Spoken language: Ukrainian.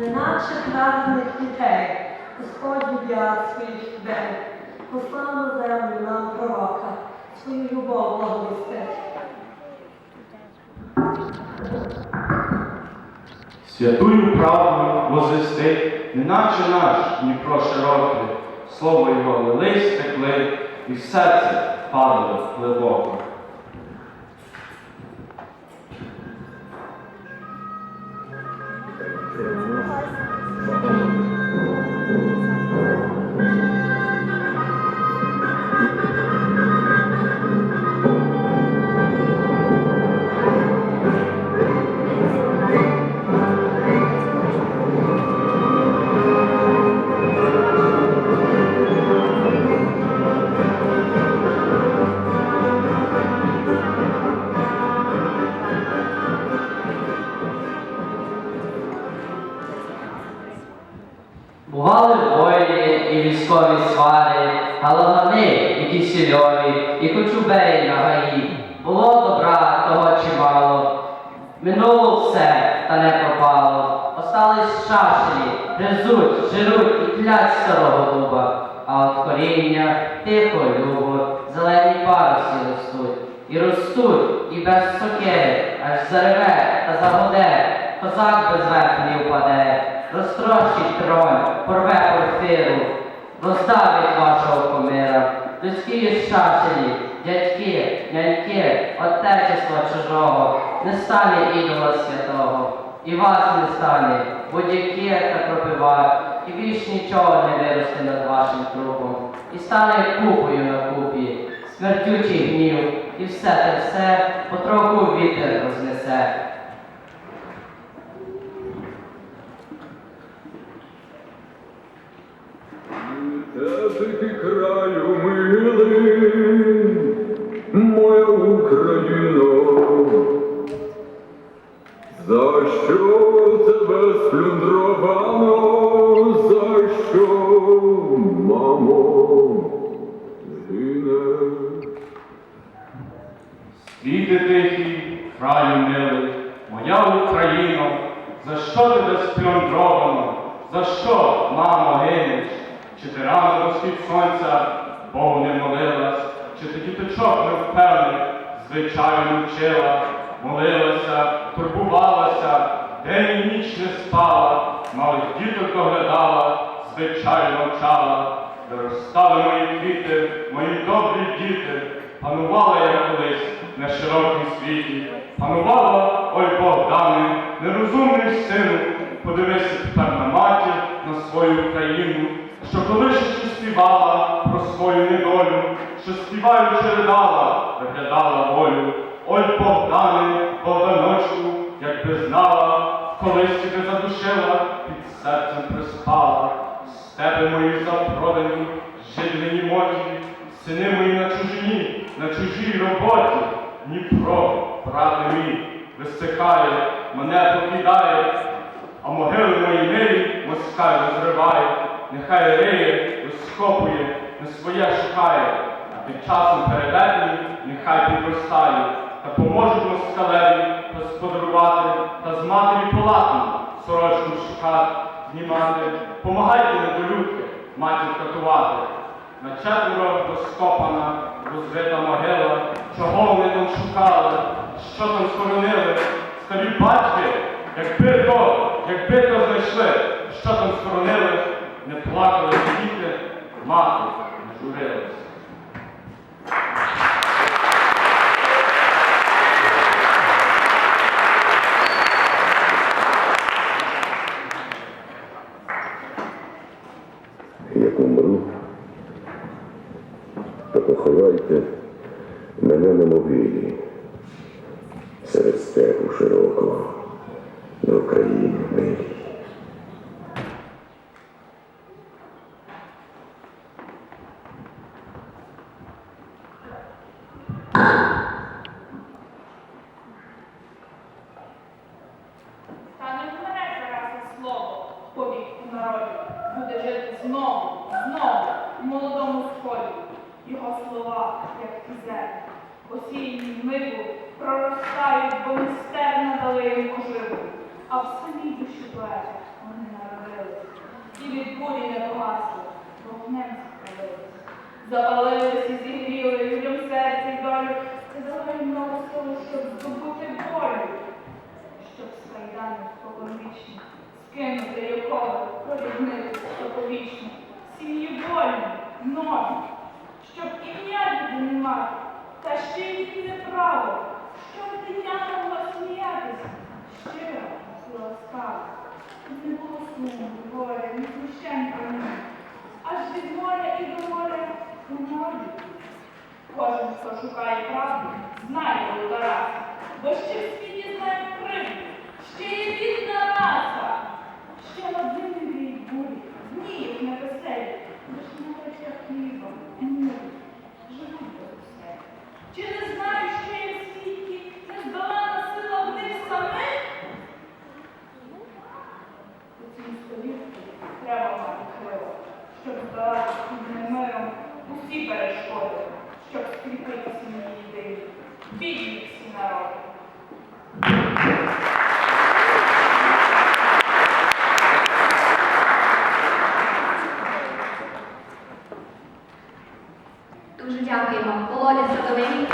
неначе праведних дітей, Господь віддяв своїх людей, послав на землю нам пророка, свою любов благовістити. Святую правду возвестить, неначе наш Дніпро широкий, слово його лились, текли, і в серце падало глибоко. Бували воїни і військові свари, галагани і кисельові, і кочубеї на гаї. Було добра того чимало. Минуло все, та не пропало. Остались шашелі, гризуть, жируть і тлять старого дуба. А от коріння тихо, любо, зелені парусі ростуть. І ростуть, і без сокири, аж зареве та загоде, козак без верхній впаде, розтрощить тронь, порве порфиру, роздавить вашого комира, людські шашелі, дядьки, няньки, отечества чужого, не стане ідола святого, і вас не стане, будь-які та кропива, і більш нічого не виросте над вашим трупом, і стане купою на купі, смертючий гнів, і все те все потроху вітер рознесе. Тебе краю милий, моя Україно, за що тебе сплюндровано, за що, мамо, гине? Світи тихий, краю милий, моя Україно, за що тебе сплюндровано? За що, мамо, гинеш? Чи ти рано до схід сонця? Богу не молилась, чи ти діточок невпевних, звичайно вчила, молилася, турбувалася, день і ніч не спала, малих діток доглядала, звичайно вчала. Доростали мої квіти, мої добрі діти, панувала я колись на широкім світі, панувала, ой Богдане, нерозумний сину, подивися тепер на матір, на свою країну, що колись ще співала про свою недолю, що співаючи ридала, виглядала волю. Ой Богдане, Богданочку, якби знала, колись тебе задушила, під серцем приспала. Степи мої запродані, жидлені моті, сини мої на чужині, на чужій роботі. Дніпро, брате мій, висихає, мене покидає, а могили мої милі москаль розриває, нехай риє, розкопує, не своє шукає, а під часом передетні нехай підростає, та поможуть москалеві господарувати, та з матері палатну сорочку шукати, знімати, помагайте недолюдки, матір катувати. На четверо розкопана, розрита могила, чого вони там шукали, що там схоронили, старі батьки, якби то, якби то знайшли, що там схоронили, не плакали діти, мати не журилась. Як умру, то поховайте мене на могилі серед степу широкого на Україні милій. Як пізер, посіяні в проростають, бо мистер надали йому живу, а в самій душі поета вони народились, і від бурі не погасли, вогнем спалились. Запалились і зігріли людям серце й долю, дало їм много сили, щоб здобути волю, щоб з кайданів споконвічно скинути якого поріднити споковічно, сім'ї вольні, нові, щоб ім'я люди не мати, та ще й не право, щоб дитя могло сміятись, щиро і ласкаво. Не було суму, горя, ні смущень про аж від моря і до моря у морі. Кожен, хто шукає правду, знає Тараса, бо ще в Дуже дякуємо. Володя Садовий.